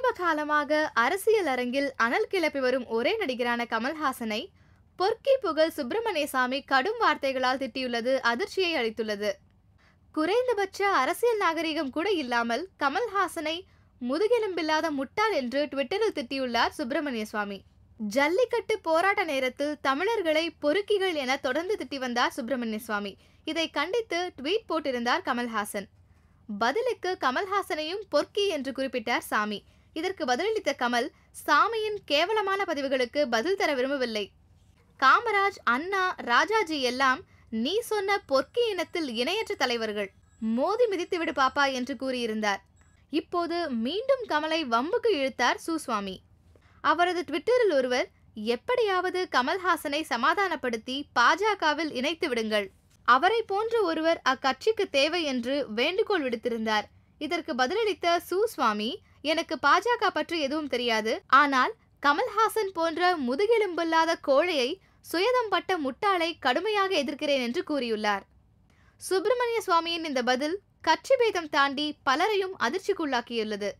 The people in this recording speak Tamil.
காலமாக அரசியல் அரங்கில் அனல் கிளப்பி வரும் ஒரே நடிகரான கமல்ஹாசனை பொற்கி புகழ் சுப்பிரமணியசாமி கடும் வார்த்தைகளால் திட்டியுள்ளது அதிர்ச்சியை அளித்துள்ளது. குறைந்தபட்ச அரசியல் நாகரிகம் கூட இல்லாமல் கமல்ஹாசனை முதுகெலும்பில்லாத முட்டாள் என்று ட்விட்டரில் திட்டியுள்ளார் சுப்பிரமணிய சுவாமி ஜல்லிக்கட்டு போராட்ட நேரத்தில் தமிழர்களை பொறுக்கிகள் என தொடர்ந்து திட்டி வந்தார் சுப்பிரமணிய சுவாமி இதை கண்டித்து ட்வீட் போட்டிருந்தார் கமல்ஹாசன். பதிலுக்கு கமல்ஹாசனையும் பொற்கி என்று குறிப்பிட்டார் சாமி. இதற்கு பதிலளித்த கமல் சாமியின் கேவலமான பதிவுகளுக்கு பதில் தர விரும்பவில்லை. காமராஜ் அண்ணா ராஜாஜி எல்லாம் நீ சொன்ன பொற்கி இனத்தில் இணையற்ற தலைவர்கள். மோதி மிதித்து விடு பாப்பா என்று கூறியிருந்தார். இப்போது மீண்டும் கமலை வம்புக்கு இழுத்தார் சுசுவாமி அவரது ட்விட்டரில் ஒருவர் எப்படியாவது கமல்ஹாசனை சமாதானப்படுத்தி பாஜகவில் இணைத்து விடுங்கள். அவரை போன்ற ஒருவர் அக்கட்சிக்கு தேவை என்று வேண்டுகோள் விடுத்திருந்தார். இதற்கு பதிலளித்த சுசுவாமி எனக்கு பாஜக பற்றி எதுவும் தெரியாது. ஆனால் கமல்ஹாசன் போன்ற முதுகெலும்பில்லாத கோழையை சுயதம் பட்ட முட்டாளை கடுமையாக எதிர்க்கிறேன் என்று கூறியுள்ளார். சுப்பிரமணிய சுவாமியின் இந்த பதில் கட்சி பேதம் தாண்டி பலரையும் அதிர்ச்சிக்குள்ளாக்கியுள்ளது.